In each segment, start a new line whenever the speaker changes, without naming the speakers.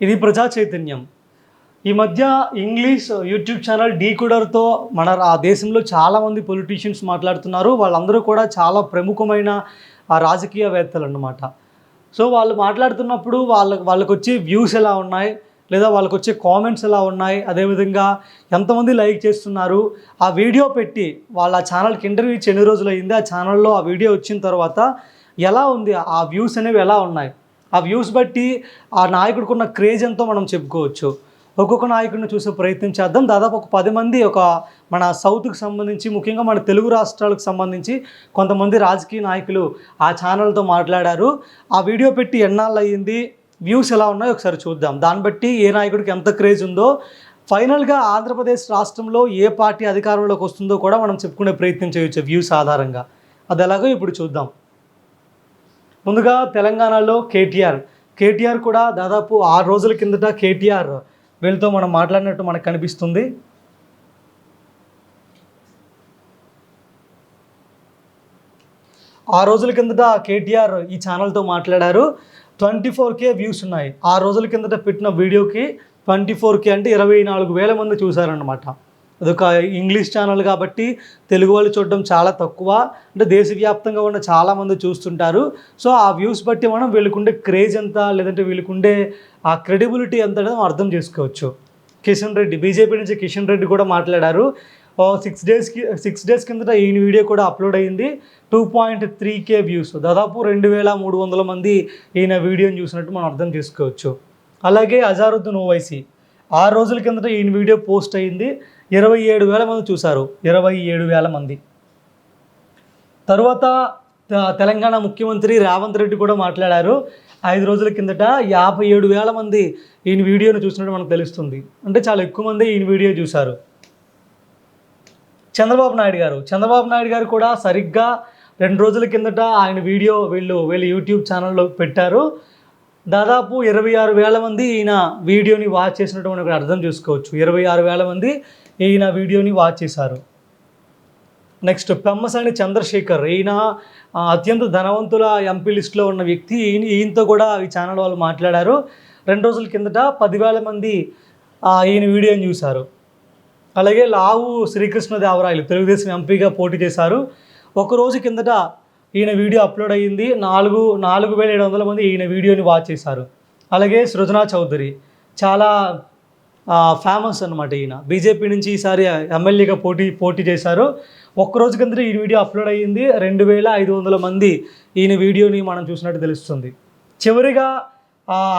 ఇది ప్రజా చైతన్యం. ఈ మధ్య ఇంగ్లీష్ యూట్యూబ్ ఛానల్ డీ కుడర్తో మన ఆ దేశంలో చాలామంది పొలిటీషియన్స్ మాట్లాడుతున్నారు. వాళ్ళందరూ కూడా చాలా ప్రముఖమైన రాజకీయవేత్తలు అన్నమాట. సో వాళ్ళు మాట్లాడుతున్నప్పుడు వాళ్ళ వాళ్ళకి వచ్చే వ్యూస్ ఎలా ఉన్నాయి? లేదా వాళ్ళకి వచ్చే కామెంట్స్ ఎలా ఉన్నాయి? అదేవిధంగా ఎంతమంది లైక్ చేస్తున్నారు? ఆ వీడియో పెట్టి వాళ్ళ ఛానల్కి ఇంటర్వ్యూ ఇచ్చి ఎన్ని రోజులు అయింది ఆ ఛానల్లో ఆ వీడియో వచ్చిన తర్వాత ఎలా ఉంది? ఆ వ్యూస్ అనేవి ఎలా ఉన్నాయి? ఆ వ్యూస్ బట్టి ఆ నాయకుడికున్న క్రేజ్ ఎంతో మనం చెప్పుకోవచ్చు. ఒక్కొక్క నాయకుడిని చూసే ప్రయత్నం చేద్దాం. దాదాపు ఒక పది మంది ఒక మన సౌత్కి సంబంధించి ముఖ్యంగా మన తెలుగు రాష్ట్రాలకు సంబంధించి కొంతమంది రాజకీయ నాయకులు ఆ ఛానల్తో మాట్లాడారు. ఆ వీడియో పెట్టి ఎన్నాళ్ళు అయ్యింది వ్యూస్ ఎలా ఉన్నాయో ఒకసారి చూద్దాం. దాన్ని బట్టి ఏ నాయకుడికి ఎంత క్రేజ్ ఉందో ఫైనల్గా ఆంధ్రప్రదేశ్ రాష్ట్రంలో ఏ పార్టీ అధికారంలోకి వస్తుందో కూడా మనం చెప్పుకునే ప్రయత్నం చేయొచ్చు వ్యూస్ ఆధారంగా. అది ఎలాగో ఇప్పుడు చూద్దాం. ముందుగా తెలంగాణలో కేటీఆర్. కేటీఆర్ కూడా దాదాపు ఆరు రోజుల కిందట కేటీఆర్ వీళ్ళతో మనం మాట్లాడినట్టు మనకు కనిపిస్తుంది. ఆ రోజుల కిందట కేటీఆర్ ఈ ఛానల్తో మాట్లాడారు. ట్వంటీ ఫోర్ కే వ్యూస్ ఉన్నాయి. ఆ రోజుల కిందట పెట్టిన వీడియోకి ట్వంటీ ఫోర్ కే అంటే ఇరవై నాలుగు వేల మంది చూశారనమాట అదొక ఇంగ్లీష్ ఛానల్ కాబట్టి తెలుగు వాళ్ళు చూడడం చాలా తక్కువ. అంటే దేశవ్యాప్తంగా ఉన్న చాలామంది చూస్తుంటారు. సో ఆ వ్యూస్ బట్టి మనం వీళ్ళకుండే క్రేజ్ ఎంత లేదంటే వీళ్ళకుండే ఆ క్రెడిబిలిటీ ఎంత అనేది అర్థం చేసుకోవచ్చు. కిషన్ రెడ్డి బీజేపీ నుంచి కిషన్ రెడ్డి కూడా మాట్లాడారు. సిక్స్ డేస్కి సిక్స్ డేస్ కిందట ఈయన వీడియో కూడా అప్లోడ్ అయింది. Two point three K views దాదాపు రెండు వేల మూడు వందల మంది ఈయన వీడియోని చూసినట్టు మనం అర్థం చేసుకోవచ్చు. అలాగే అజారుద్దీన్ ఓవైసీ. ఆరు రోజుల కిందట ఈయన వీడియో పోస్ట్ అయింది. ఇరవై ఏడు వేల మంది చూశారు. ఇరవై ఏడు వేల మంది. తరువాత తెలంగాణ ముఖ్యమంత్రి రేవంత్ రెడ్డి కూడా మాట్లాడారు. ఐదు రోజుల కిందట యాభై ఏడు వేల మంది ఈయన వీడియోను చూసినట్టు మనకు తెలుస్తుంది. అంటే చాలా ఎక్కువ మంది ఈయన వీడియో చూశారు. చంద్రబాబు నాయుడు గారు చంద్రబాబు నాయుడు గారు కూడా సరిగ్గా రెండు రోజుల కిందట ఆయన వీడియో వీళ్ళు వీళ్ళు యూట్యూబ్ ఛానల్లో పెట్టారు. దాదాపు ఇరవై ఆరు వేల మంది ఈయన వీడియోని వాచ్ చేసినట్టు మనం అర్థం చేసుకోవచ్చు. ఇరవై ఆరు వేల మంది ఈయన వీడియోని వాచ్ చేశారు. నెక్స్ట్ పెమ్మసాని చంద్రశేఖర్. ఈయన అత్యంత ధనవంతుల ఎంపీ లిస్ట్లో ఉన్న వ్యక్తి. ఈయన ఈయనతో కూడా ఈ ఛానల్ వాళ్ళు మాట్లాడారు. రెండు రోజుల కిందట పదివేల మంది ఈయన వీడియోని చూశారు. అలాగే లావు శ్రీకృష్ణదేవరాయలు తెలుగుదేశం ఎంపీగా పోటీ చేశారు. ఒక రోజు కిందట ఈయన వీడియో అప్లోడ్ అయ్యింది. నాలుగు నాలుగు వేల ఏడు వందల మంది ఈయన వీడియోని వాచ్ చేశారు. అలాగే సృజనా చౌదరి చాలా ఫేమస్ అనమాట ఈయన. బీజేపీ నుంచి ఈసారి ఎమ్మెల్యేగా పోటీ పోటీ చేశారు. ఒక్కరోజు కింద ఈ వీడియో అప్లోడ్ అయ్యింది. రెండు వేల ఐదు వందల మంది ఈయన వీడియోని మనం చూసినట్టు తెలుస్తుంది. చివరిగా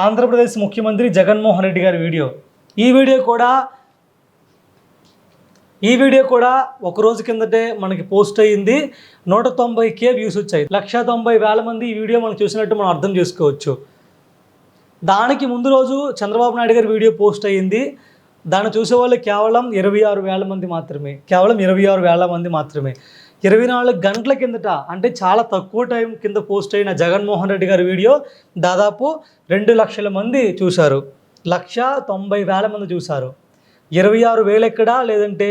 ఆంధ్రప్రదేశ్ ముఖ్యమంత్రి జగన్మోహన్ రెడ్డి గారి వీడియో. ఈ వీడియో కూడా ఈ వీడియో కూడా ఒక రోజు కిందటే మనకి పోస్ట్ అయ్యింది. నూట తొంభై కే వ్యూస్ వచ్చాయి. లక్ష తొంభై వేల మంది ఈ వీడియో మనం చూసినట్టు మనం అర్థం చేసుకోవచ్చు. దానికి ముందు రోజు చంద్రబాబు నాయుడు గారి వీడియో పోస్ట్ అయ్యింది. దాన్ని చూసేవాళ్ళు కేవలం ఇరవై ఆరు వేల మంది మాత్రమే. కేవలం ఇరవై ఆరు వేల మంది మాత్రమే. ఇరవై నాలుగు గంటల కిందట అంటే చాలా తక్కువ టైం కింద పోస్ట్ అయిన జగన్మోహన్ రెడ్డి గారి వీడియో దాదాపు రెండు లక్షల మంది చూశారు. లక్ష తొంభై వేల మంది చూశారు. ఇరవై ఆరు వేలు ఎక్కడా లేదంటే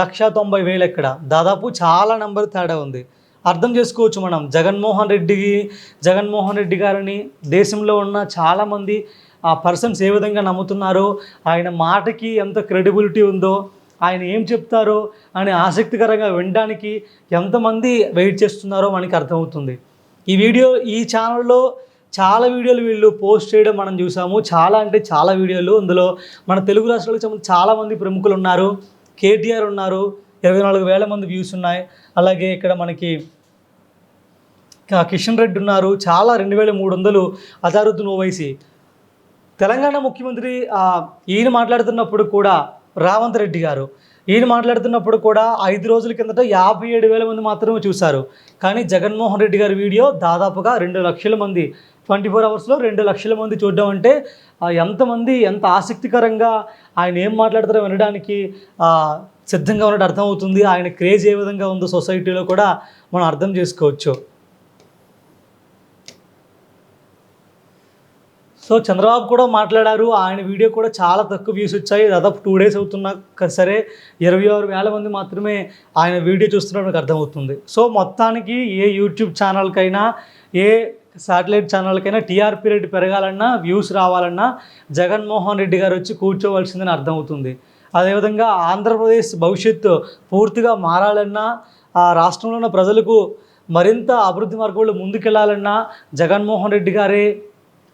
లక్ష తొంభై వేలు ఎక్కడా దాదాపు చాలా నెంబర్ తేడా ఉంది. అర్థం చేసుకోవచ్చు మనం. జగన్మోహన్ రెడ్డికి జగన్మోహన్ రెడ్డి గారిని దేశంలో ఉన్న చాలామంది ఆ పర్సన్స్ ఏ విధంగా నమ్ముతున్నారో ఆయన మాటకి ఎంత క్రెడిబిలిటీ ఉందో ఆయన ఏం చెప్తారో అని ఆసక్తికరంగా వినడానికి ఎంతమంది వెయిట్ చేస్తున్నారో మనకి అర్థమవుతుంది. ఈ వీడియో ఈ ఛానల్లో చాలా వీడియోలు వీళ్ళు పోస్ట్ చేయడం మనం చూసాము. చాలా అంటే చాలా వీడియోలు. అందులో మన తెలుగు రాష్ట్రాలకు సంబంధించి చాలామంది ప్రముఖులు ఉన్నారు. కేటీఆర్ ఉన్నారు. ఇరవై నాలుగు వేల మంది వ్యూస్ ఉన్నాయి. అలాగే ఇక్కడ మనకి కిషన్ రెడ్డి ఉన్నారు. చాలా రెండు వేల మూడు వందలు అజారుద్దీన్ ఓవైసీ. తెలంగాణ ముఖ్యమంత్రి ఈయన మాట్లాడుతున్నప్పుడు కూడా రావంత్ రెడ్డి గారు. ఈయన మాట్లాడుతున్నప్పుడు కూడా ఐదు రోజుల కిందట యాభై ఏడు వేల మంది మాత్రమే చూశారు. కానీ జగన్మోహన్ రెడ్డి గారి వీడియో దాదాపుగా రెండు లక్షల మంది ట్వంటీ ఫోర్ అవర్స్లో రెండు లక్షల మంది చూడడం అంటే ఎంతమంది ఎంత ఆసక్తికరంగా ఆయన ఏం మాట్లాడతారో వినడానికి సిద్ధంగా ఉన్నట్టు అర్థమవుతుంది. ఆయన క్రేజ్ ఏ విధంగా ఉందో సొసైటీలో కూడా మనం అర్థం చేసుకోవచ్చు. సో చంద్రబాబు కూడా మాట్లాడారు. ఆయన వీడియో కూడా చాలా తక్కువ వ్యూస్ వచ్చాయి. దాదాపు టూ డేస్ అవుతున్నా సరే ఇరవై ఆరు వేల మంది మాత్రమే ఆయన వీడియో చూస్తున్నట్టు నాకు అర్థమవుతుంది. సో మొత్తానికి ఏ యూట్యూబ్ ఛానల్కైనా ఏ శాటిలైట్ ఛానల్కైనా టీఆర్పీ రేట్ పెరగాలన్నా వ్యూస్ రావాలన్నా జగన్మోహన్ రెడ్డి గారు వచ్చి కూర్చోవలసిందని అర్థమవుతుంది. అదేవిధంగా ఆంధ్రప్రదేశ్ భవిష్యత్తు పూర్తిగా మారాలన్నా ఆ రాష్ట్రంలో ఉన్న ప్రజలకు మరింత అభివృద్ధి మార్గంలో ముందుకెళ్ళాలన్నా జగన్మోహన్ రెడ్డి గారే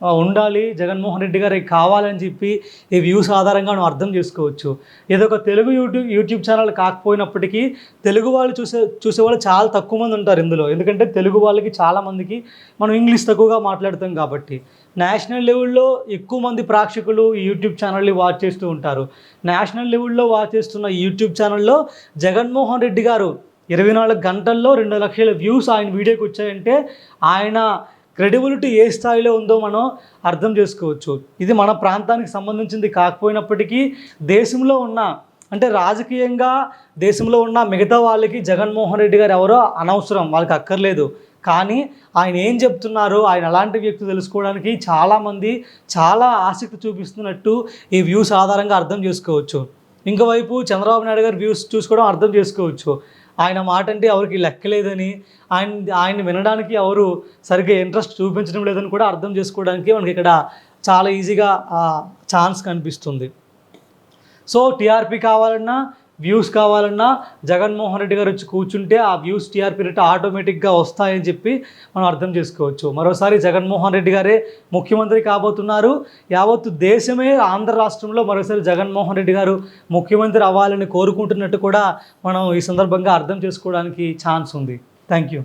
ఉండాలి. జగన్మోహన్ రెడ్డి గారే కావాలని చెప్పి ఈ వ్యూస్ ఆధారంగా మనం అర్థం చేసుకోవచ్చు. ఏదో ఒక తెలుగు యూట్యూబ్ యూట్యూబ్ ఛానల్ కాకపోయినప్పటికీ తెలుగు వాళ్ళు చూసే చూసేవాళ్ళు చాలా తక్కువ మంది ఉంటారు ఇందులో. ఎందుకంటే తెలుగు వాళ్ళకి చాలామందికి మనం ఇంగ్లీష్ తక్కువగా మాట్లాడతాం కాబట్టి. నేషనల్ లెవెల్లో ఎక్కువ మంది ప్రేక్షకులు ఈ యూట్యూబ్ ఛానల్ని వాచ్ చేస్తూ ఉంటారు. నేషనల్ లెవెల్లో వాచ్ చేస్తున్న యూట్యూబ్ ఛానల్లో జగన్మోహన్ రెడ్డి గారు ఇరవై నాలుగు గంటల్లో రెండు లక్షల వ్యూస్ ఆయన వీడియోకి వచ్చాయంటే ఆయన క్రెడిబిలిటీ ఏ స్థాయిలో ఉందో మనం అర్థం చేసుకోవచ్చు. ఇది మన ప్రాంతానికి సంబంధించింది కాకపోయినప్పటికీ దేశంలో ఉన్న అంటే రాజకీయంగా దేశంలో ఉన్న మిగతా వాళ్ళకి జగన్మోహన్ రెడ్డి గారు ఎవరో అనవసరం వాళ్ళకి అక్కర్లేదు. కానీ ఆయన ఏం చెప్తున్నారు ఆయన ఎలాంటి వ్యక్తి తెలుసుకోవడానికి చాలామంది చాలా ఆసక్తి చూపిస్తున్నట్టు ఈ వ్యూస్ ఆధారంగా అర్థం చేసుకోవచ్చు. ఇంకోవైపు చంద్రబాబు నాయుడు గారి వ్యూస్ చూసుకోవడం అర్థం చేసుకోవచ్చు. ఆయన మాట అంటే ఎవరికి లెక్కలేదని ఆయన ఆయన వినడానికి ఎవరు సరిగ్గా ఇంట్రెస్ట్ చూపించడం లేదని కూడా అర్థం చేసుకోవడానికి మనకి ఇక్కడ చాలా ఈజీగా ఛాన్స్ కనిపిస్తుంది. సో టీఆర్పీ కావాలన్నా వ్యూస్ కావాలన్నా జగన్మోహన్ రెడ్డి గారు వచ్చి కూర్చుంటే ఆ వ్యూస్ టీఆర్పీ రేట్ ఆటోమేటిక్గా వస్తాయని చెప్పి మనం అర్థం చేసుకోవచ్చు. మరోసారి జగన్మోహన్ రెడ్డి గారే ముఖ్యమంత్రి కాబోతున్నారు. యావత్తు దేశమే ఆంధ్ర రాష్ట్రంలో మరోసారి జగన్మోహన్ రెడ్డి గారు ముఖ్యమంత్రి అవ్వాలని కోరుకుంటున్నట్టు కూడా మనం ఈ సందర్భంగా అర్థం చేసుకోవడానికి ఛాన్స్ ఉంది. Thank you.